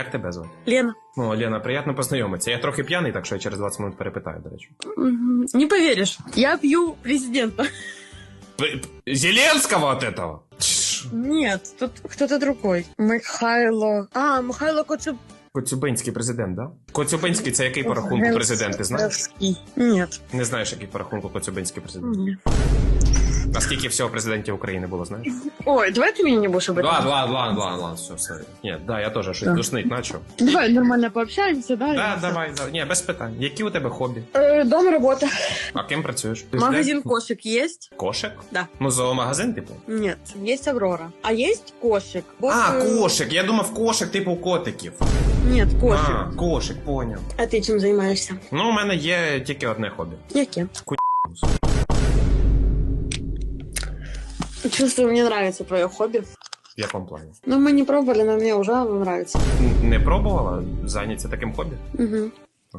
Як тебе звати? Лена. О, Лена, приємно познайомитися. Я трохи п'яний, так що я через 20 минут перепитаю, до речі. Не поверишь, я пью президента. Зеленського от этого? Нет, тут кто-то другой. Михайло. А, Михайло Коцюб. Коцюбинський президент, да? Коцюбинський це який по рахунку президент, ти знаєш? Нет. Не знаєш, який по рахунку Коцюбинський президент. Нет. А скільки всього президентів України було, знаєш? Ой, давай ты меня не будешь об этом. Ладно, ладно, ладно, ладно, ладно, все, все. Ні, да, я теж щось Так. душнить начав. Давай нормально пообщаемся, да? Да, и всё. давай, давай. Ні, без питань. Які у тебе хобі? Э, дом, работа. А ким працюєш? Магазин кошек есть? Кошик? Да. Ну, зоомагазин, типу? Нет, есть Аврора. А есть кошек? Вот, А, э, кошик. Я думав, кошик, типу котиків. Нет, кошик. А, кошик, поняв. А ты чим займаєшся? Ну, у мене є тільки одне хобі. Яке? Чувствую, мне нравится твое хобби. В якому плані? Ну, мы не пробовали, но мне уже нравится. Н- Не пробувала зайнятися таким хобі? Угу. А,